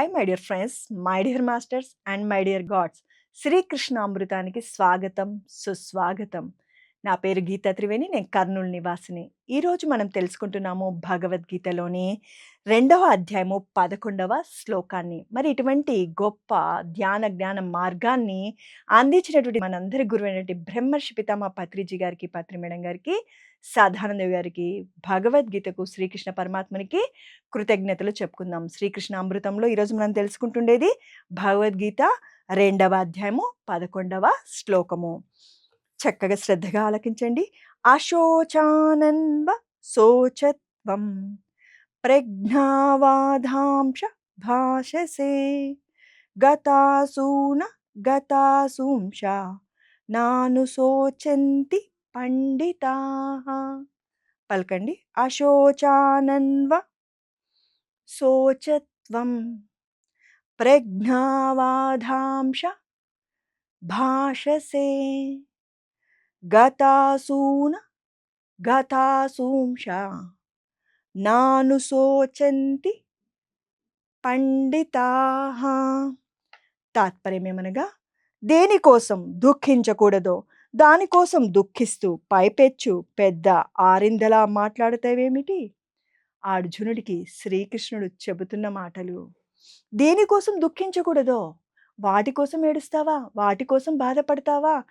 Hi my dear friends my dear masters and my dear gods Shri Krishna అమృతానికి స్వాగతం సుస్వాగతం. నా పేరు గీతా త్రివేణి నేను కర్నూలు నివాసిని. ఈరోజు మనం తెలుసుకుంటున్నాము భగవద్గీతలోని రెండవ అధ్యాయము పదకొండవ శ్లోకాన్ని. మరి ఇటువంటి గొప్ప ధ్యాన జ్ఞాన మార్గాన్ని అందించినటువంటి మనందరి గురువైనటువంటి బ్రహ్మర్షి పితామా పత్రిజీ గారికి పత్రి మేడం గారికి సాధానందేవి గారికి భగవద్గీతకు శ్రీకృష్ణ పరమాత్మనికి కృతజ్ఞతలు చెప్పుకుందాం. శ్రీకృష్ణ అమృతంలో ఈరోజు మనం తెలుసుకుంటుండేది భగవద్గీత రెండవ అధ్యాయము పదకొండవ శ్లోకము. చక్కగా శ్రద్ధగా ఆలకించండి. అశోచానన్వ శోచత్వం ప్రజ్ఞావాధాంశ భాషసే గతాసూన గతాసూంశ నాను శోచంతి పండితా. పలకండి. అశోచానన్వ శోచత్వం ప్రజ్ఞావాధాంశ భాషసే గతాసూన గతాసూంశ నాను శోచంతి పండితా. తాత్పర్యమేమనగా దేనికోసం దుఃఖించకూడదో దానికోసం దుఃఖిస్తూ పైపెచ్చు పెద్ద ఆరిందలా మాట్లాడతావేమిటి? అర్జునుడికి శ్రీకృష్ణుడు చెబుతున్న మాటలు. దేనికోసం దుఃఖించకూడదో? వాటి కోసం ఏడుస్తావా? వాటి కోసం బాధపడతావా?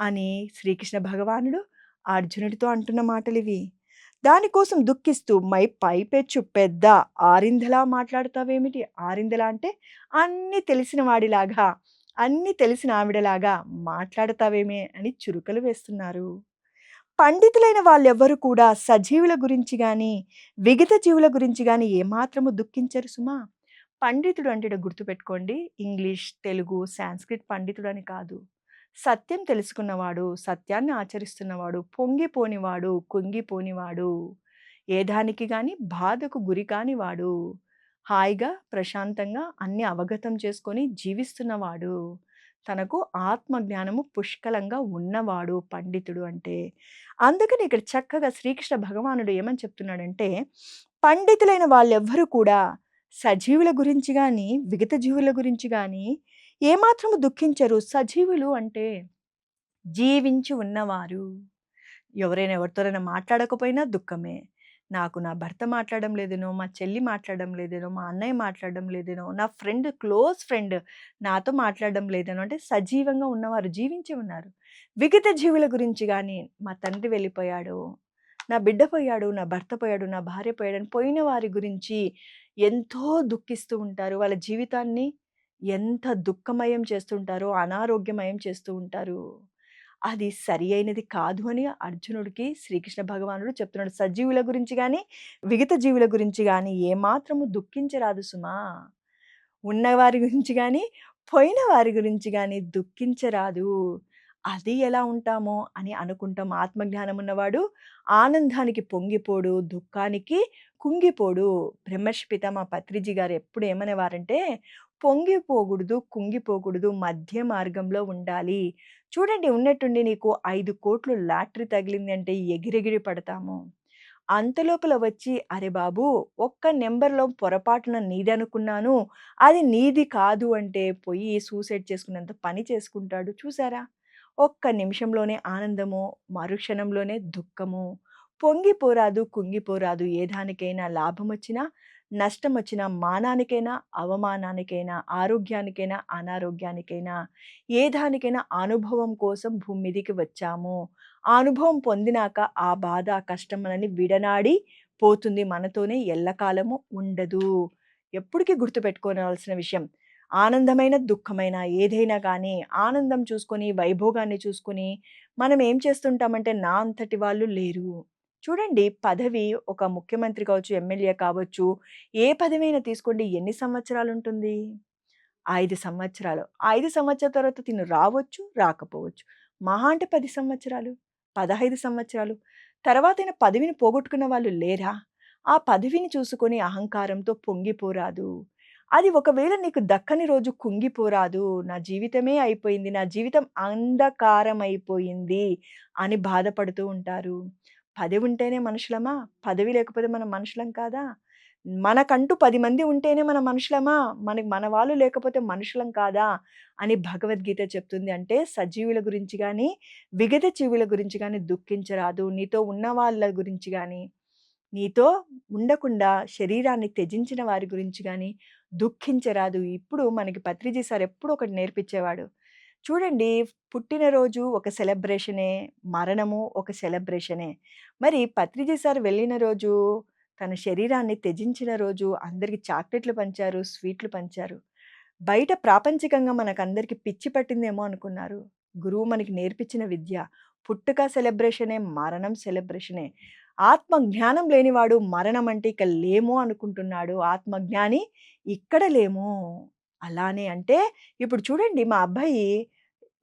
అని శ్రీకృష్ణ భగవానుడు అర్జునుడితో అంటున్న మాటలు ఇవి దానికోసం దుఃఖిస్తూ మై పైపెచ్చు పెద్ద ఆరిందలా మాట్లాడతావేమిటి? ఆరిందలా అంటే అన్నీ తెలిసిన వాడిలాగా అన్నీ తెలిసిన ఆవిడలాగా మాట్లాడతావేమే అని చురుకలు వేస్తున్నారు. పండితులైన వాళ్ళెవ్వరు కూడా సజీవుల గురించి కానీ విగత జీవుల గురించి కానీ ఏమాత్రము దుఃఖించరు సుమా. పండితుడు అంటే గుర్తుపెట్టుకోండి ఇంగ్లీష్ తెలుగు సాంస్క్రిట్ పండితుడు అని కాదు. సత్యం తెలుసుకున్నవాడు సత్యాన్ని ఆచరిస్తున్నవాడు పొంగిపోనివాడు కుంగిపోనివాడు ఏ దానికి కానీ బాధకు గురి కానివాడు హాయిగా ప్రశాంతంగా అన్ని అవగతం చేసుకొని జీవిస్తున్నవాడు. తనకు ఆత్మజ్ఞానము పుష్కలంగా ఉన్నవాడు పండితుడు అంటే. అందుకని ఇక్కడ చక్కగా శ్రీకృష్ణ భగవానుడు ఏమని చెప్తున్నాడంటే పండితులైన వాళ్ళెవ్వరూ కూడా సజీవుల గురించి కానీ విగత జీవుల గురించి కానీ ఏమాత్రము దుఃఖించరు. సజీవులు అంటే జీవించి ఉన్నవారు. ఎవరైనా ఎవరితోనైనా మాట్లాడకపోయినా దుఃఖమే. నాకు నా భర్త మాట్లాడడం లేదేనో మా చెల్లి మాట్లాడడం లేదేనో మా అన్నయ్య మాట్లాడడం లేదేనో నా ఫ్రెండ్ క్లోజ్ ఫ్రెండ్ నాతో మాట్లాడడం లేదేనో అంటే సజీవంగా ఉన్నవారు జీవించి ఉన్నారు. విగత జీవుల గురించి కానీ మా తండ్రి వెళ్ళిపోయాడు నా బిడ్డ పోయాడు నా భర్త పోయాడు నా భార్య పోయాడు అని పోయిన వారి గురించి ఎంతో దుఃఖిస్తూ ఉంటారు. వాళ్ళ జీవితాన్ని ఎంత దుఃఖమయం చేస్తుంటారో అనారోగ్యమయం చేస్తూ ఉంటారు. అది సరి అయినది కాదు అని అర్జునుడికి శ్రీకృష్ణ భగవానుడు చెప్తున్నాడు. సజీవుల గురించి కానీ విగత జీవుల గురించి కానీ ఏమాత్రము దుఃఖించరాదు సుమా. ఉన్నవారి గురించి కానీ పోయిన వారి గురించి కానీ దుఃఖించరాదు. అది ఎలా ఉంటామో అని అనుకుంటాం. ఆత్మజ్ఞానం ఉన్నవాడు ఆనందానికి పొంగిపోడు దుఃఖానికి కుంగిపోడు. బ్రహ్మర్షి పితామా పత్రిజీ గారు ఎప్పుడు ఏమనేవారంటే పొంగిపోకూడదు కుంగిపోకూడదు మధ్య మార్గంలో ఉండాలి. చూడండి ఉన్నట్టుండి నీకు ఐదు కోట్లు లాటరీ తగిలింది అంటే ఎగిరెగిరి పడతాము. అంతలోపల వచ్చి అరే బాబు ఒక్క నెంబర్లో పొరపాటున నీది అనుకున్నాను అది నీది కాదు అంటే పోయి సూసైడ్ చేసుకున్నంత పని చేసుకుంటాడు. చూసారా? ఒక్క నిమిషంలోనే ఆనందము మరుక్షణంలోనే దుఃఖము. పొంగిపోరాదు కుంగిపోరాదు ఏ దానికైనా లాభం వచ్చినా నష్టం వచ్చిన మానానికైనా అవమానానికైనా ఆరోగ్యానికైనా అనారోగ్యానికైనా ఏ దానికైనా అనుభవం కోసం భూమి మీదకి వచ్చాము. ఆ అనుభవం పొందినాక ఆ బాధ కష్టం అని విడనాడి పోతుంది మనతోనే ఎల్లకాలము ఉండదు. ఎప్పటికీ గుర్తుపెట్టుకోవాల్సిన విషయం. ఆనందమైన దుఃఖమైన ఏదైనా కానీ ఆనందం చూసుకొని వైభోగాన్ని చూసుకొని మనం ఏం చేస్తుంటామంటే నా అంతటి వాళ్ళు లేరు. చూడండి పదవి ఒక ముఖ్యమంత్రి కావచ్చు ఎమ్మెల్యే కావచ్చు ఏ పదవి అయినా తీసుకోండి. ఎన్ని సంవత్సరాలు ఉంటుంది ఐదు సంవత్సరాలు. ఐదు సంవత్సరాల తర్వాత తిను రావచ్చు రాకపోవచ్చు. మహా అంటే పది సంవత్సరాలు పదహైదు సంవత్సరాలు. తర్వాత అయినా పదవిని పోగొట్టుకున్న వాళ్ళు లేరా? ఆ పదవిని చూసుకొని అహంకారంతో పొంగిపోరాదు. అది ఒకవేళ నీకు దక్కని రోజు కుంగిపోరాదు నా జీవితమే అయిపోయింది నా జీవితం అంధకారం అయిపోయింది అని బాధపడుతూ ఉంటారు. పదవి ఉంటేనే మనుషులమా పదవి లేకపోతే మనం మనుషులం కాదా మనకంటూ పది మంది ఉంటేనే మన మనుషులమా? మనకి మన వాళ్ళు లేకపోతే మనుషులం కాదా? అని భగవద్గీత చెప్తుంది. అంటే సజీవుల గురించి కానీ విగత జీవుల గురించి కానీ దుఃఖించరాదు. నీతో ఉన్న వాళ్ళ గురించి కానీ నీతో ఉండకుండా శరీరాన్ని త్యజించిన వారి గురించి కానీ దుఃఖించరాదు. ఇప్పుడు మనకి పత్రిజీ సార్ ఎప్పుడూ ఒకటి నేర్పించేవాడు. చూడండి పుట్టినరోజు ఒక సెలబ్రేషనే, మరణము ఒక సెలబ్రేషనే. మరి పత్రిజీ సార్ వెళ్ళిన రోజు, తన శరీరాన్ని త్యజించిన రోజు అందరికి చాక్లెట్‌లు పంచారు, స్వీట్లు పంచారు. బయట ప్రాపంచికంగా మనకందరికీ పిచ్చి పట్టిందేమో అనుకున్నారు. గురువు మనకి నేర్పించిన విద్య. పుట్టుక సెలబ్రేషనే, మరణం సెలబ్రేషనే. ఆత్మ జ్ఞానం లేనివాడు మరణం అంటే ఇక లేము అనుకుంటున్నాడు. ఆత్మజ్ఞాని ఇక్కడ లేము. అలానే అంటే ఇప్పుడు చూడండి మా అబ్బాయి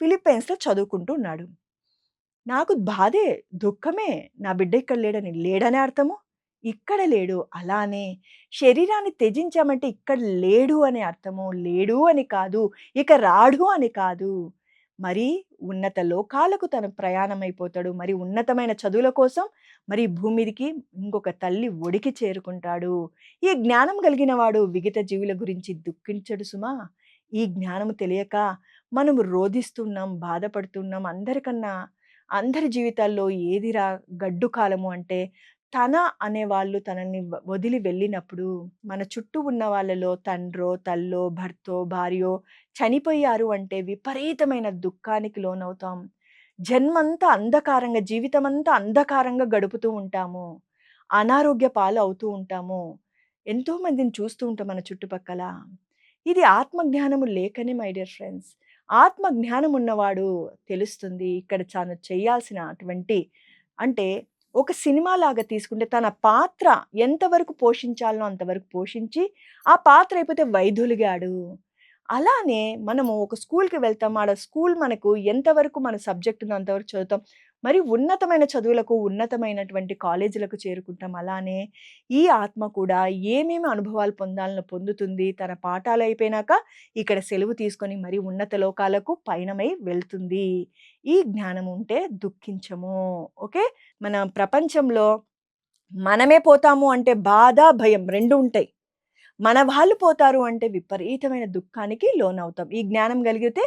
ఫిలిప్పైన్స్‌లో చదువుకుంటూ ఉన్నాడు. నాకు బాధే, దుఃఖమే. నా బిడ్డ ఇక్కడ లేడని. లేడనే అర్థము? ఇక్కడ లేడు. అలానే శరీరాన్ని త్యజించామంటే ఇక్కడ లేడు అనే అర్థము. లేడు అని కాదు. ఇక రాడు అని కాదు. మరి ఉన్నత లోకాలకు తను ప్రయాణమైపోతాడు. మరి ఉన్నతమైన చదువుల కోసం మరి భూమిదికి ఇంకొక తల్లి ఒడికి చేరుకుంటాడు. ఈ జ్ఞానం కలిగిన వాడు విగత జీవుల గురించి దుఃఖించడు సుమా! ఈ జ్ఞానము తెలియక మనము రోధిస్తున్నాం బాధపడుతున్నాం. అందరికన్నా అందరి జీవితాల్లో ఏదిరా గడ్డు కాలము అంటే తన అనేవాళ్ళు తనని వ వదిలి వెళ్ళినప్పుడు మన చుట్టూ ఉన్న వాళ్ళలో తండ్రో, తల్లో, భర్తో, భార్యో చనిపోయారు అంటే విపరీతమైన దుఃఖానికి లోనవుతాం. జన్మంతా అంధకారంగా జీవితమంతా అంధకారంగా గడుపుతూ ఉంటాము. అనారోగ్య పాలు అవుతూ ఉంటాము. ఎంతోమందిని చూస్తూ ఉంటాం మన చుట్టుపక్కల. ఇది ఆత్మజ్ఞానము లేకనే మై డియర్ ఫ్రెండ్స్. ఆత్మజ్ఞానం ఉన్నవాడు తెలుస్తుంది. ఇక్కడ తాను చేయాల్సినటువంటి అంటే ఒక సినిమాలాగా తీసుకుంటే తన పాత్ర ఎంతవరకు పోషించాలనో అంతవరకు పోషించి, ఆ పాత్ర అయిపోతే వైదొలిగాడు. అలానే మనము ఒక స్కూల్‌కి వెళ్తాం. ఆడ స్కూల్ మనకు ఎంతవరకు మన సబ్జెక్ట్ ఉందో అంతవరకు చదువుతాం. మరి ఉన్నతమైన చదువులకు, ఉన్నతమైనటువంటి కాలేజీలకు చేరుకుంటాం. అలానే ఈ ఆత్మ కూడా ఏమేమి అనుభవాలు పొందాలని పొందుతుంది. తన పాఠాలు అయిపోయినాక ఇక్కడ సెలవు తీసుకొని మరి ఉన్నత లోకాలకు పయనమై వెళ్తుంది. ఈ జ్ఞానం ఉంటే దుఃఖించము. ఓకే. మన ప్రపంచంలో మనమే పోతాము అంటే బాధ, భయం రెండు ఉంటాయి. మన వాళ్ళు పోతారు అంటే విపరీతమైన దుఃఖానికి లోనవుతాం. ఈ జ్ఞానం కలిగితే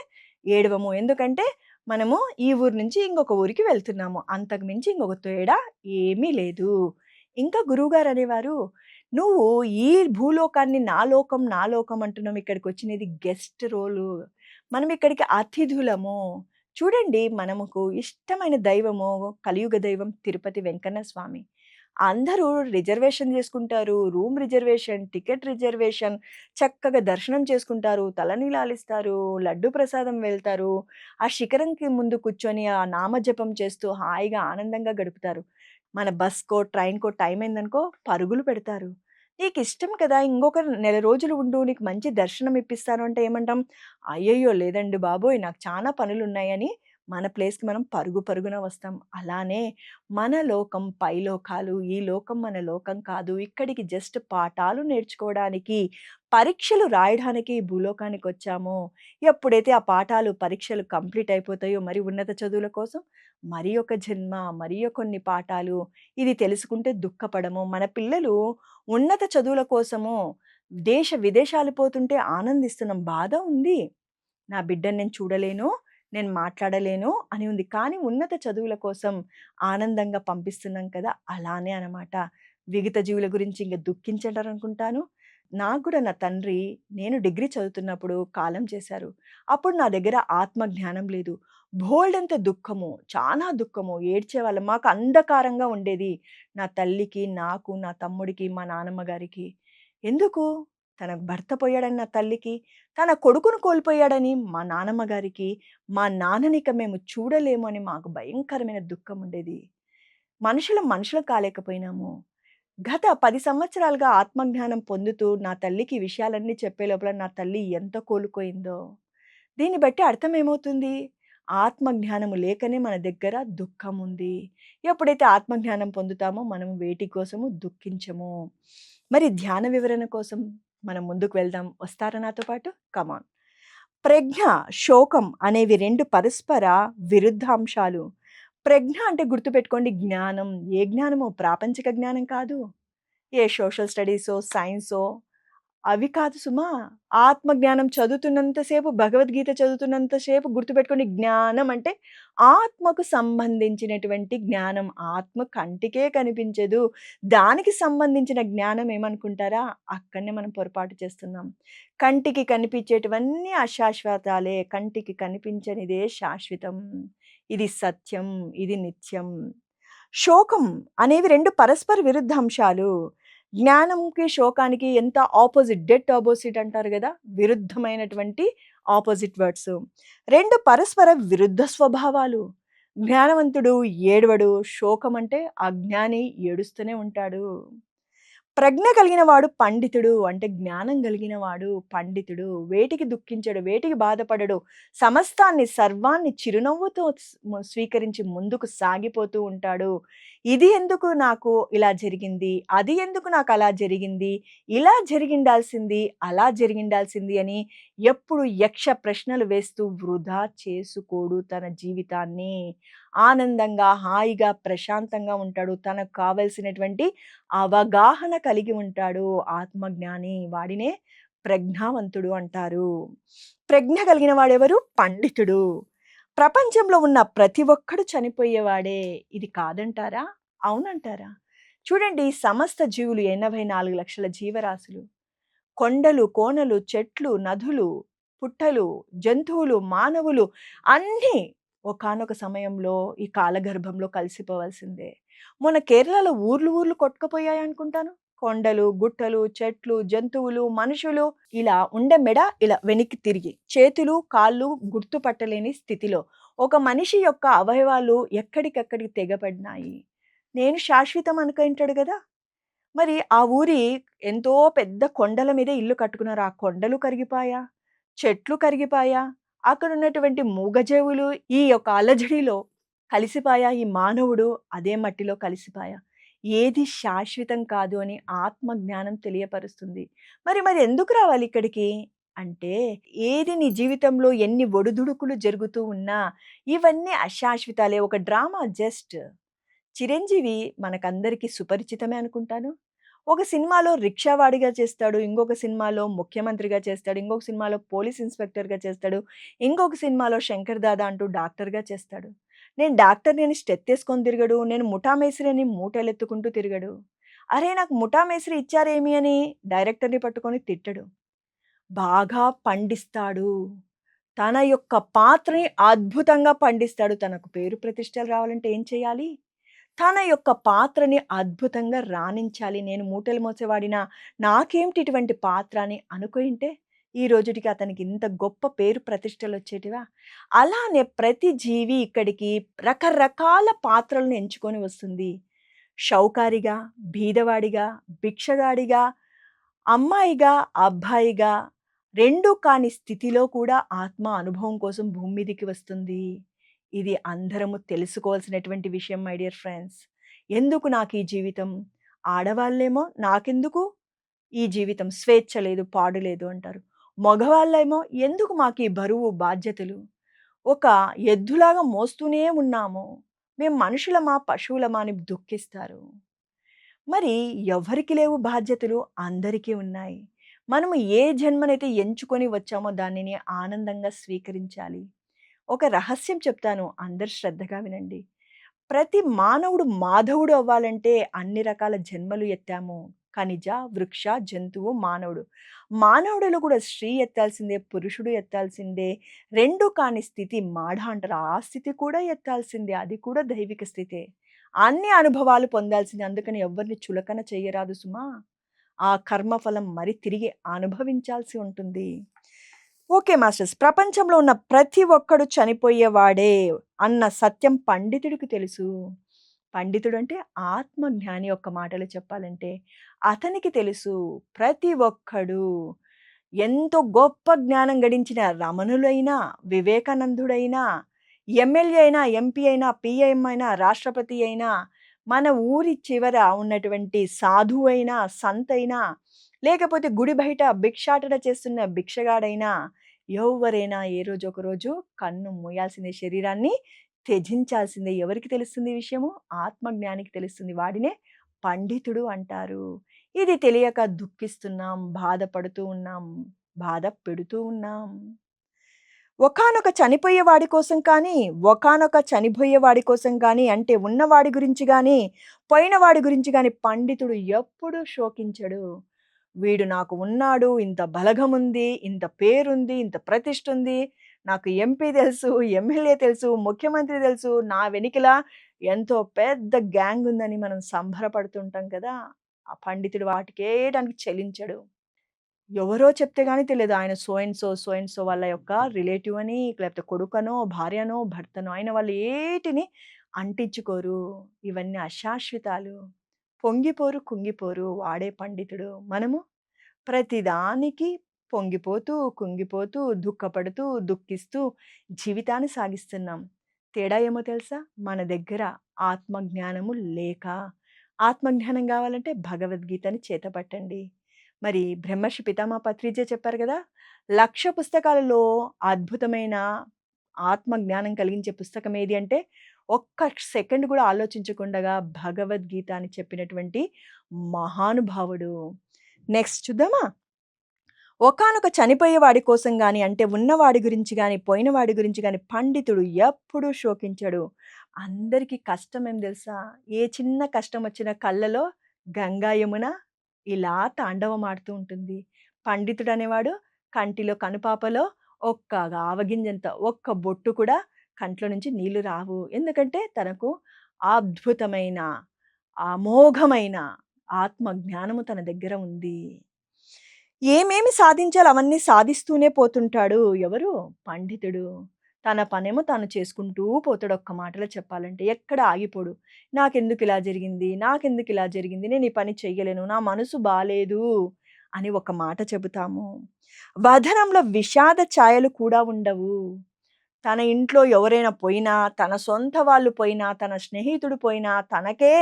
ఏడవము. ఎందుకంటే మనము ఈ ఊరు నుంచి ఇంకొక ఊరికి వెళ్తున్నాము. అంతకు మించి ఇంకొక తేడా ఏమీ లేదు. ఇంకా గురువుగారు అనేవారు, "నువ్వు ఈ భూలోకాన్ని నా లోకం, నా లోకం అంటున్నాం ఇక్కడికి వచ్చినది గెస్ట్ రోలు. మనం ఇక్కడికి అతిథులము." చూడండి మనముకు ఇష్టమైన దైవము కలియుగ దైవం తిరుపతి వెంకన్న స్వామి. అందరూ రిజర్వేషన్ చేసుకుంటారు. రూమ్ రిజర్వేషన్, టికెట్ రిజర్వేషన్ చక్కగా దర్శనం చేసుకుంటారు. తలనీలాలిస్తారు. లడ్డు ప్రసాదం వెళ్తారు. ఆ శిఖరంకి ముందు కూర్చొని ఆ నామజపం చేస్తూ హాయిగా ఆనందంగా గడుపుతారు. మన బస్‌కో, ట్రైన్‌కో టైం అయిందనుకో పరుగులు పెడతారు. నీకు ఇష్టం కదా! ఇంకొక నెల రోజులు ఉండు. నీకు మంచి దర్శనం ఇప్పిస్తాను అంటే ఏమంటాం? అయ్యయ్యో! లేదండి బాబోయ్! నాకు చాలా పనులు ఉన్నాయని మన ప్లేస్‌కి మనం పరుగు పరుగున వస్తాం. అలానే మన లోకం పై లోకాలు ఈ లోకం మన లోకం కాదు. ఇక్కడికి జస్ట్ పాఠాలు నేర్చుకోవడానికి, పరీక్షలు రాయడానికి భూలోకానికి వచ్చామో ఎప్పుడైతే ఆ పాఠాలు, పరీక్షలు కంప్లీట్ అయిపోతాయో మరి ఉన్నత చదువుల కోసం మరి ఒక జన్మ, మరి కొన్ని పాఠాలు ఇది తెలుసుకుంటే దుఃఖపడము. మన పిల్లలు ఉన్నత చదువుల కోసము దేశ విదేశాలు పోతుంటే ఆనందిస్తున్నాం. బాధ ఉంది. నా బిడ్డను నేను చూడలేను. నేను మాట్లాడలేను అని ఉంది. కానీ ఉన్నత చదువుల కోసం ఆనందంగా పంపిస్తున్నాం కదా! అలానే అనమాట. విగత జీవుల గురించి ఇంకా దుఃఖించడరనుకుంటాను. నాకు కూడా నా తండ్రి నేను డిగ్రీ చదువుతున్నప్పుడు కాలం చేశారు. అప్పుడు నా దగ్గర ఆత్మ జ్ఞానం లేదు. అంత దుఃఖము, చాలా దుఃఖము. ఏడ్చేవాళ్ళం. మాకు అంధకారంగా ఉండేది. నా తల్లికి, నాకు, నా తమ్ముడికి, మా నానమ్మ గారికి. ఎందుకు? తన భర్త పోయాడని నా తల్లికి, తన కొడుకును కోల్పోయాడని మా నానమ్మ గారికి, మా నాన్ననిక మేము చూడలేము అని మాకు భయంకరమైన దుఃఖం ఉండేది. మనుషులం మనుషులు కాలేకపోయినాము. గత పది సంవత్సరాలుగా ఆత్మజ్ఞానం పొందుతూ నా తల్లికి విషయాలన్నీ చెప్పే లోపల నా తల్లి ఎంత కోలుకోయిందో. దీన్ని బట్టి అర్థం ఏమవుతుంది? ఆత్మజ్ఞానము లేకనే మన దగ్గర దుఃఖం ఉంది. ఎప్పుడైతే ఆత్మజ్ఞానం పొందుతామో మనం వేటి కోసము దుఃఖించము. మరి ధ్యాన వివరణ కోసం మనం ముందుకు వెళ్దాం. వస్తారా నాతో పాటు? కమాన్ ప్రజ్ఞ, శోకం అనేవి రెండు పరస్పర విరుద్ధాంశాలు. ప్రజ్ఞ అంటే గుర్తుపెట్టుకోండి జ్ఞానం. ఏ జ్ఞానమో ప్రాపంచిక జ్ఞానం కాదు. ఏ సోషల్ స్టడీసో, సైన్సో అవి కాదు సుమా. ఆత్మజ్ఞానం చదువుతున్నంతసేపు భగవద్గీత చదువుతున్నంతసేపు గుర్తుపెట్టుకుని గుర్తుపెట్టుకోండి జ్ఞానం అంటే ఆత్మకు సంబంధించినటువంటి జ్ఞానం. ఆత్మ కంటికే కనిపించదు. దానికి సంబంధించిన జ్ఞానం ఏమనుకుంటారా? అక్కడనే మనం పొరపాటు చేస్తున్నాం. కంటికి కనిపించేటివన్నీ అశాశ్వతాలే. కంటికి కనిపించనిదే శాశ్వతం. ఇది సత్యం. ఇది నిత్యం. శోకం అనేవి రెండు పరస్పర విరుద్ధ అంశాలు. జ్ఞానంకి, శోకానికి ఎంత ఆపోజిట్ డెట్ ఆపోజిట్ అంటారు కదా విరుద్ధమైనటువంటి ఆపోజిట్ వర్డ్స్. రెండు పరస్పర విరుద్ధ స్వభావాలు. జ్ఞానవంతుడు ఏడవడు. శోకం అంటే అజ్ఞాని ఏడుస్తూనే ఉంటాడు. ప్రజ్ఞ కలిగిన వాడు పండితుడు. అంటే జ్ఞానం కలిగిన వాడు పండితుడు. వేటికి దుఃఖించడు. వేటికి బాధపడడు. సమస్తాన్ని, సర్వాన్ని చిరునవ్వుతో స్వీకరించి ముందుకు సాగిపోతూ ఉంటాడు. ఇది ఎందుకు నాకు ఇలా జరిగింది? అది ఎందుకు నాకు అలా జరిగింది? ఇలా జరిగిండాల్సింది, అలా జరిగిండాల్సింది అని ఎప్పుడు యక్ష ప్రశ్నలు వేస్తూ వృధా చేసుకోడు తన జీవితాన్ని. ఆనందంగా, హాయిగా, ప్రశాంతంగా ఉంటాడు. తనకు కావాల్సినటువంటి అవగాహన కలిగి ఉంటాడు ఆత్మజ్ఞాని. వాడినే ప్రజ్ఞావంతుడు అంటారు. ప్రజ్ఞ కలిగిన వాడెవరు? పండితుడు. ప్రపంచంలో ఉన్న ప్రతి ఒక్కడు చనిపోయేవాడే. ఇది కాదంటారా? అవునంటారా? చూడండి సమస్త జీవులు 84,00,000 జీవరాశులు. కొండలు, కోనలు, చెట్లు, నదులు, పుట్టలు, జంతువులు, మానవులు అన్నీ ఒకానొక సమయంలో ఈ కాలగర్భంలో కలిసిపోవాల్సిందే. మొన్న కేరళలో ఊర్లు, ఊర్లు కొట్టుకుపోయాయనుకుంటాను. కొండలు, గుట్టలు, చెట్లు, జంతువులు, మనుషులు ఇలా ఉండే మెడ ఇలా వెనక్కి తిరిగి, చేతులు, కాళ్ళు గుర్తుపట్టలేని స్థితిలో ఒక మనిషి యొక్క అవయవాలు ఎక్కడికక్కడికి తెగబడినాయి. నేను శాశ్వతం అనుకుంటాడు కదా మరి ఆ ఊరి ఎంతో పెద్ద కొండల మీద ఇల్లు కట్టుకున్నారు. ఆ కొండలు కరిగిపాయా? చెట్లు కరిగిపాయా? అక్కడున్నటువంటి మూగజేవులు ఈ యొక్క అలజడిలో కలిసిపాయా? ఈ మానవుడు అదే మట్టిలో కలిసిపాయా? ఏది శాశ్వతం కాదు అని ఆత్మజ్ఞానం తెలియపరుస్తుంది. మరి మరి ఎందుకు రావాలి ఇక్కడికి? అంటే ఏది నీ జీవితంలో ఎన్ని ఒడిదుడుకులు జరుగుతూ ఉన్నా ఇవన్నీ అశాశ్వతాలే. ఒక డ్రామా జస్ట్. చిరంజీవి మనకందరికీ సుపరిచితమే అనుకుంటాను. ఒక సినిమాలో రిక్షావాడిగా చేస్తాడు. ఇంకొక సినిమాలో ముఖ్యమంత్రిగా చేస్తాడు. ఇంకొక సినిమాలో పోలీస్ ఇన్స్‌పెక్టర్‌గా చేస్తాడు. ఇంకొక సినిమాలో శంకర్ దాదా అంటూ డాక్టర్‌గా చేస్తాడు. నేను డాక్టర్‌ని అని స్టెత్తేసుకొని తిరగడు. నేను ముఠామేసిరి అని మూటలెత్తుకుంటూ తిరగడు. అరే! నాకు ముఠామేసిరి ఇచ్చారేమి అని డైరెక్టర్‌ని పట్టుకొని తిట్టడు. బాగా పండిస్తాడు. తన యొక్క పాత్రని అద్భుతంగా పండిస్తాడు. తనకు పేరు ప్రతిష్టలు రావాలంటే ఏం చేయాలి? తన యొక్క పాత్రని అద్భుతంగా రాణించాలి. నేను మూటలు మోసేవాడినా నాకేమిటి ఇటువంటి పాత్ర అని అనుకుంటే ఈ రోజుటికి అతనికి ఇంత గొప్ప పేరు ప్రతిష్టలు వచ్చేటివా అలానే ప్రతి జీవి ఇక్కడికి రకరకాల పాత్రలను ఎంచుకొని వస్తుంది. షౌకారిగా, బీదవాడిగా, భిక్షగాడిగా, అమ్మాయిగా, అబ్బాయిగా రెండూ కాని స్థితిలో కూడా ఆత్మ అనుభవం కోసం భూమి మీదికి వస్తుంది. ఇది అందరము తెలుసుకోవాల్సినటువంటి విషయం మై డియర్ ఫ్రెండ్స్. ఎందుకు నాకు ఈ జీవితం? ఆడవాళ్ళేమో నాకెందుకు ఈ జీవితం స్వేచ్ఛ లేదు, పాడు లేదు అంటారు. మగవాళ్ళేమో ఎందుకు మాకు ఈ బరువు, బాధ్యతలు? ఒక ఎద్దులాగా మోస్తూనే ఉన్నాము. మేము మనుషులమా? పశువులమా? అని దుఃఖిస్తారు. మరి ఎవరికి లేవు బాధ్యతలు? అందరికీ ఉన్నాయి. మనము ఏ జన్మనైతే ఎంచుకొని వచ్చామో దానిని ఆనందంగా స్వీకరించాలి. ఒక రహస్యం చెప్తాను. అందరు శ్రద్ధగా వినండి. ప్రతి మానవుడు మాధవుడు అవ్వాలంటే అన్ని రకాల జన్మలు ఎత్తాము. ఖనిజ, వృక్ష, జంతువు, మానవుడు. మానవుడిలో కూడా స్త్రీ ఎత్తాల్సిందే, పురుషుడు ఎత్తాల్సిందే. రెండు కాని స్థితి మాడ అంటారు. ఆ స్థితి కూడా ఎత్తాల్సిందే. అది కూడా దైవిక స్థితే. అన్ని అనుభవాలు పొందాల్సిందే. అందుకని ఎవ్వరిని చులకన చేయరాదు సుమా! ఆ కర్మఫలం మరి తిరిగి అనుభవించాల్సి ఉంటుంది. Okay masters. ప్రపంచంలో ఉన్న ప్రతి ఒక్కడు చనిపోయేవాడే అన్న సత్యం పండితుడికి తెలుసు. పండితుడు అంటే ఆత్మజ్ఞాని ఒక్క మాటలో చెప్పాలంటే. అతనికి తెలుసు ప్రతి ఒక్కడు ఎంతో గొప్ప జ్ఞానం గడించిన రమణులైనా, వివేకానందుడైనా, ఎమ్మెల్యే అయినా, ఎంపీ అయినా, పిఎం అయినా, రాష్ట్రపతి అయినా, మన ఊరి చివర ఉన్నటువంటి సాధువు అయినా సంతైనా, లేకపోతే గుడి బయట భిక్షాటన చేస్తున్న భిక్షగాడైనా, ఎవ్వరైనా ఏ రోజు ఒక రోజు కన్ను మూయాల్సిందే. శరీరాన్ని త్యజించాల్సిందే. ఎవరికి తెలుస్తుంది ఈ విషయము? ఆత్మజ్ఞానికి తెలుస్తుంది. వాడినే పండితుడు అంటారు. ఇది తెలియక దుఃఖిస్తున్నాం, బాధపడుతూ ఉన్నాం, బాధ పెడుతూ ఉన్నాం. ఒకానొక చనిపోయేవాడి కోసం కానీ, ఒకానొక చనిపోయేవాడి కోసం కానీ అంటే ఉన్నవాడి గురించి కానీ పోయినవాడి గురించి కానీ పండితుడు ఎప్పుడూ శోకించడు. వీడు నాకు ఉన్నాడు, ఇంత బలగముంది, ఇంత పేరుంది, ఇంత ప్రతిష్టుంది. నాకు ఎంపీ తెలుసు, ఎమ్మెల్యే తెలుసు, ముఖ్యమంత్రి తెలుసు. నా వెనికిల ఎంతో పెద్ద గ్యాంగ్ ఉందని మనం సంబరపడుతుంటాం కదా! ఆ పండితుడు వాటికేటానికి చెలించడు ఎవరో చెప్తే కానీ తెలియదు. ఆయన సోయన్సో సోయన్సో సో, సో వాళ్ళ యొక్క రిలేటివ్ అని, లేకపోతే కొడుకనో, భార్యనో, భర్తనో ఆయన వాళ్ళు ఏటిని అంటించుకోరు. ఇవన్నీ అశాశ్వతాలు. పొంగిపోరు, కుంగిపోరు వాడే పండితుడు. మనము ప్రతిదానికి పొంగిపోతూ, కుంగిపోతూ, దుఃఖపడుతూ, దుఃఖిస్తూ జీవితాన్ని సాగిస్తున్నాం. తేడా ఏమో తెలుసా? మన దగ్గర ఆత్మజ్ఞానము లేక. ఆత్మజ్ఞానం కావాలంటే భగవద్గీతని చేతపట్టండి. మరి బ్రహ్మర్షి పితామా పత్రిజే చెప్పారు కదా లక్ష పుస్తకాలలో అద్భుతమైన ఆత్మజ్ఞానం కలిగించే పుస్తకం ఏది అంటే, ఒక్క సెకండ్ కూడా ఆలోచించకుండా భగవద్గీత అని చెప్పినటువంటి మహానుభావుడు. నెక్స్ట్ చూద్దామా? ఒకానొక చనిపోయేవాడి కోసం కానీ అంటే ఉన్నవాడి గురించి కానీ పోయినవాడి గురించి కానీ పండితుడు ఎప్పుడూ శోకించడు. అందరికీ కష్టం ఏం తెలుసా? ఏ చిన్న కష్టం వచ్చిన కళ్ళలో గంగా, యమున ఇలా తాండవమాడుతూ ఉంటుంది. పండితుడు అనేవాడు కంటిలో కనుపాపలో ఒక్క ఆవగింజంత ఒక్క బొట్టు కూడా కంట్లో నుంచి నీళ్ళు రావు. ఎందుకంటే తనకు అద్భుతమైన, అమోఘమైన ఆత్మజ్ఞానము తన దగ్గర ఉంది. ఏమేమి సాధించాలో అవన్నీ సాధిస్తూనే పోతుంటాడు. ఎవరు? పండితుడు. తన పనేమో తాను చేసుకుంటూ పోతాడు ఒక్క మాటలో చెప్పాలంటే. ఎక్కడ ఆగిపోడు. నాకెందుకు ఇలా జరిగింది? నాకెందుకు ఇలా జరిగింది? నేను ఈ పని చెయ్యలేను. నా మనసు బాలేదు అని ఒక మాట చెబుతాము. వదనంలో విషాద ఛాయలు కూడా ఉండవు. తన ఇంట్లో ఎవరైనా పోయినా, తన సొంత వాళ్ళు పోయినా, తన స్నేహితుడు పోయినా, తనకే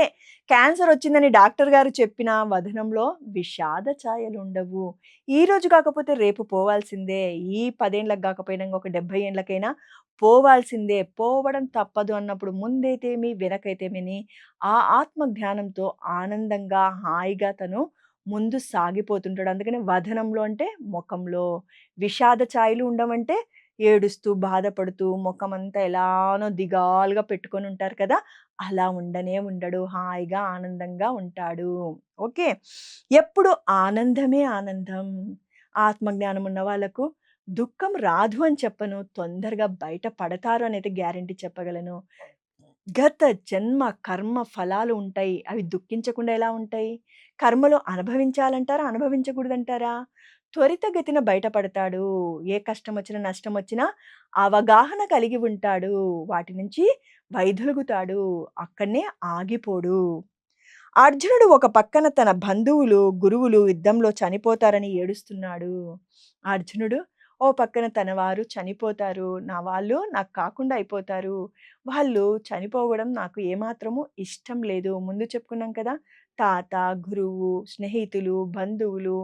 క్యాన్సర్ వచ్చిందని డాక్టర్ గారు చెప్పిన వదనంలో విషాద ఛాయలు ఉండవు ఈరోజు కాకపోతే రేపు పోవాల్సిందే. ఈ 10 ఏండ్లకు గాకపోయినా ఇంకొక 70 ఏండ్లకైనా పోవాల్సిందే. పోవడం తప్పదు అన్నప్పుడు ముందైతేమి, వెనకైతేమని ఆ ఆత్మ జ్ఞానంతో ఆనందంగా, హాయిగా తను ముందు సాగిపోతుంటాడు. అందుకని వదనంలో అంటే ముఖంలో విషాద ఛాయలు ఉండవంటే ఏడుస్తూ, బాధపడుతూ, మొఖమంతా ఎలానో దిగాలుగా పెట్టుకొని ఉంటారు కదా! అలా ఉండనే ఉండడు. హాయిగా, ఆనందంగా ఉంటాడు. ఓకే. ఎప్పుడు ఆనందమే ఆనందం. ఆత్మజ్ఞానం ఉన్న వాళ్ళకు దుఃఖం రాదు అని చెప్పను. తొందరగా బయట పడతారు అనేది గ్యారంటీ చెప్పగలను. గత జన్మ కర్మ ఫలాలు ఉంటాయి. అవి దుఃఖించకుండా ఎలా ఉంటాయి? కర్మలో అనుభవించాలంటారా? అనుభవించకూడదంటారా? త్వరితగతిన బయటపడతాడు. ఏ కష్టం వచ్చినా నష్టం వచ్చినా అవగాహన కలిగి ఉంటాడు. వాటి నుంచి వైదొలుగుతాడు. అక్కడనే ఆగిపోడు. అర్జునుడు ఒక పక్కన తన బంధువులు, గురువులు యుద్ధంలో చనిపోతారని ఏడుస్తున్నాడు. అర్జునుడు ఓ పక్కన తన వారు చనిపోతారు. నా వాళ్ళు నాకు కాకుండా అయిపోతారు. వాళ్ళు చనిపోవడం నాకు ఏమాత్రము ఇష్టం లేదు. ముందు చెప్పుకున్నాం కదా! తాత, గురువు, స్నేహితులు, బంధువులు,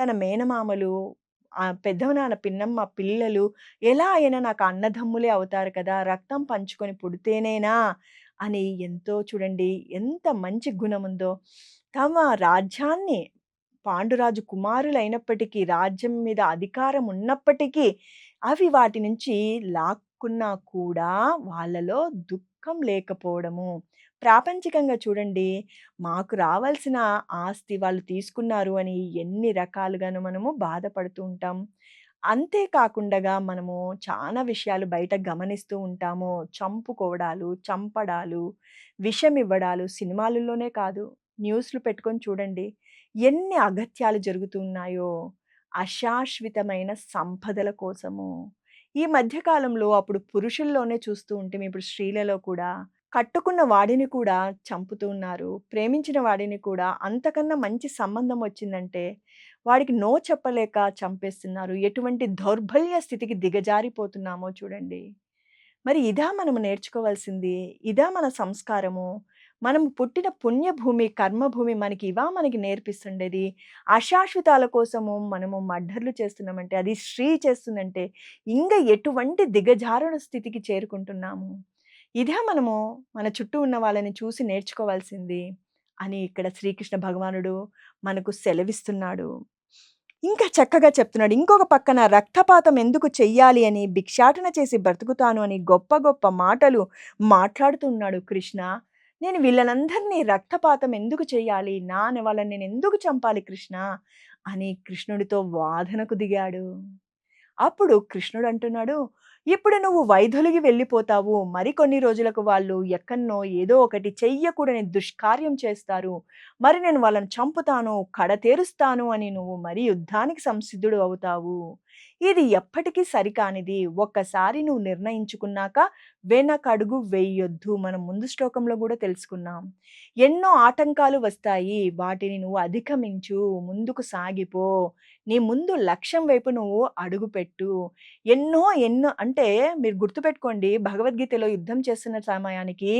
తన మేనమామలు, పెద్దవ నాన్న పిన్నమ్మ, పిల్లలు ఎలా అయినా నాకు అన్నదమ్ములే అవుతారు కదా! రక్తం పంచుకొని పుడితేనేనా అని ఎంతో చూడండి ఎంత మంచి గుణముందో. తమ రాజ్యాన్ని పాండురాజు కుమారులైనప్పటికీ, రాజ్యం మీద అధికారం ఉన్నప్పటికీ, అవి వాటి నుంచి లాక్కున్నా కూడా వాళ్ళలో దుఃఖం లేకపోవడము. ప్రాపంచికంగా చూడండి, మాకు రావాల్సిన ఆస్తి వాళ్ళు తీసుకున్నారు అని ఎన్ని రకాలుగాను మనము బాధపడుతూ ఉంటాం. అంతేకాకుండా మనము చాలా విషయాలు బయట గమనిస్తూ ఉంటాము. చంపుకోవడాలు, చంపడాలు, విషమివ్వడాలు సినిమాలలోనే కాదు, న్యూస్‌లు పెట్టుకొని చూడండి. ఎన్ని అగత్యాలు జరుగుతున్నాయో అశాశ్వతమైన అశాశ్వితమైన సంపదల కోసము. ఈ మధ్యకాలంలో అప్పుడు పురుషుల్లోనే చూస్తూ ఉంటాం ఇప్పుడు స్త్రీలలో కూడా కట్టుకున్న వాడిని కూడా చంపుతూ ఉన్నారు. ప్రేమించిన వాడిని కూడా అంతకన్నా మంచి సంబంధం వచ్చిందంటే, వాడికి నో చెప్పలేక చంపేస్తున్నారు. ఎటువంటి దౌర్బల్య స్థితికి దిగజారిపోతున్నామో చూడండి. మరి ఇదా మనం నేర్చుకోవాల్సింది? ఇదా మన సంస్కారము? మనం పుట్టిన పుణ్యభూమి, కర్మభూమి మనకి ఇవా మనకి నేర్పిస్తుండేది? అశాశ్వతాల కోసము మనము మర్డర్‌లు చేస్తున్నామంటే, అది స్త్రీ చేస్తుందంటే, ఇంకా ఎటువంటి దిగజారుణ స్థితికి చేరుకుంటున్నాము? ఇదే మనము మన చుట్టూ ఉన్న వాళ్ళని చూసి నేర్చుకోవాల్సింది. అని ఇక్కడ శ్రీకృష్ణ భగవానుడు మనకు సెలవిస్తున్నాడు. ఇంకా చక్కగా చెప్తున్నాడు. ఇంకొక పక్కన రక్తపాతం ఎందుకు చెయ్యాలి అని భిక్షాటన చేసి బ్రతుకుతాను అని గొప్ప గొప్ప మాటలు మాట్లాడుతున్నాడు కృష్ణ. నేను వీళ్ళనందరినీ రక్తపాతం ఎందుకు చేయాలి? నా వాళ్ళని వాళ్ళని నేనెందుకు చంపాలి కృష్ణ? అని కృష్ణుడితో వాదనకు దిగాడు. అప్పుడు కృష్ణుడు అంటున్నాడు, ఇప్పుడు నువ్వు వైదొలిగి వెళ్ళిపోతావు. మరికొన్ని రోజులకు వాళ్ళు ఎక్కన్నో ఏదో ఒకటి చెయ్యకూడని దుష్కార్యం చేస్తారు. మరి నేను వాళ్ళని చంపుతాను, కడతేరుస్తాను అని నువ్వు మరి యుద్ధానికి సంసిద్ధుడు అవుతావు. ఇది ఎప్పటికీ సరికానిది. ఒక్కసారి నువ్వు నిర్ణయించుకున్నాక వెనకడుగు వేయొద్దు మనం ముందు శ్లోకంలో కూడా తెలుసుకున్నాం. ఎన్నో ఆటంకాలు వస్తాయి. వాటిని నువ్వు అధిగమించు. ముందుకు సాగిపో. నీ ముందు లక్ష్యం వైపు నువ్వు అడుగుపెట్టు. ఎన్నో ఎన్నో అంటే మీరు గుర్తుపెట్టుకోండి భగవద్గీతలో యుద్ధం చేస్తున్న సమయానికి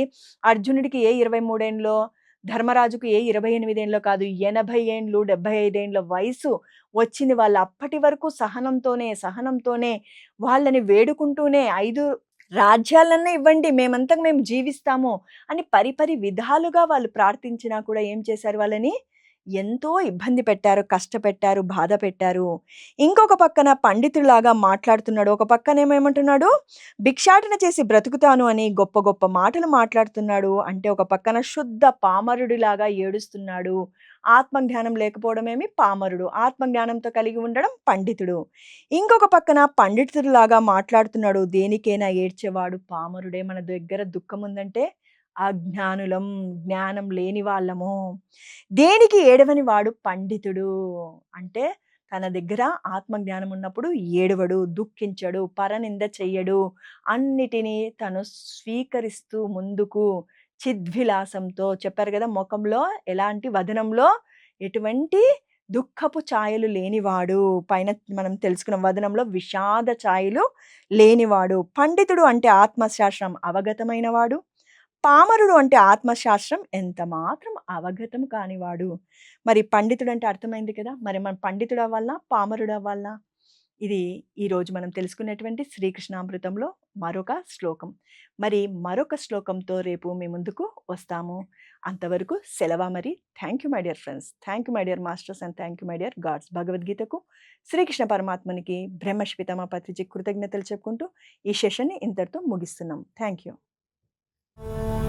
అర్జునుడికి ఏ ఇరవై మూడేళ్ళలో ధర్మరాజుకు ఏ ఇరవై ఎనిమిదేండ్లో కాదు 80 ఏండ్లు, డెబ్బై ఐదేండ్ల వయసు వచ్చింది. వాళ్ళు అప్పటి వరకు సహనంతోనే, సహనంతోనే వాళ్ళని వేడుకుంటూనే ఐదు రాజ్యాలన్నా ఇవ్వండి. మేమంతకు మేము జీవిస్తాము అని పరిపరి విధాలుగా వాళ్ళు ప్రార్థించినా కూడా ఏం చేశారు వాళ్ళని? ఎంతో ఇబ్బంది పెట్టారు, కష్టపెట్టారు, బాధ పెట్టారు. ఇంకొక పక్కన పండితుడిలాగా మాట్లాడుతున్నాడు. ఒక పక్కనేమో ఏమంటున్నాడు? భిక్షాటన చేసి బ్రతుకుతాను అని గొప్ప గొప్ప మాటలు మాట్లాడుతున్నాడు. అంటే ఒక పక్కన శుద్ధ పామరుడిలాగా ఏడుస్తున్నాడు. ఆత్మజ్ఞానం లేకపోవడమేమి పామరుడు. ఆత్మజ్ఞానంతో కలిగి ఉండడం పండితుడు. ఇంకొక పక్కన పండితుడిలాగా మాట్లాడుతున్నాడు. దేనికైనా ఏడ్చేవాడు పామరుడే. మన దగ్గర దుఃఖముందంటే అజ్ఞానులం, జ్ఞానం లేని వాళ్ళము. దేనికి ఏడవని వాడు పండితుడు. అంటే తన దగ్గర ఆత్మజ్ఞానం ఉన్నప్పుడు ఏడవడు, దుఃఖించడు, పరనింద చెయ్యడు. అన్నిటిని తను స్వీకరిస్తూ ముందుకు చిద్విలాసంతో చెప్పారు కదా ముఖంలో ఎలాంటి వదనంలో ఎటువంటి దుఃఖపు ఛాయలు లేనివాడు. పైన మనం తెలుసుకున్న వదనంలో విషాద ఛాయలు లేనివాడు. పండితుడు అంటే ఆత్మశాస్త్రం అవగతమైనవాడు పామరుడు అంటే ఆత్మశాస్త్రం ఎంత మాత్రం అవగతం కానివాడు. మరి పండితుడంటే అర్థమైంది కదా! మరి మనం పామరుడు అవ్వాలా ఇది ఈరోజు మనం తెలుసుకునేటువంటి శ్రీకృష్ణామృతంలో మరొక శ్లోకం. మరి మరొక శ్లోకంతో రేపు మీ ముందుకు వస్తాము. అంతవరకు సెలవా మరి. Thank you my dear friends. Thank you my dear masters and thank you my dear gods. భగవద్గీతకు, Srikrishna పరమాత్మనికి, బ్రహ్మర్షి పితామహ పత్రిజీ కృతజ్ఞతలు చెప్పుకుంటూ ఈ సెషన్‌ని ఇంతటితో ముగిస్తున్నాం. Thank you. Thank you.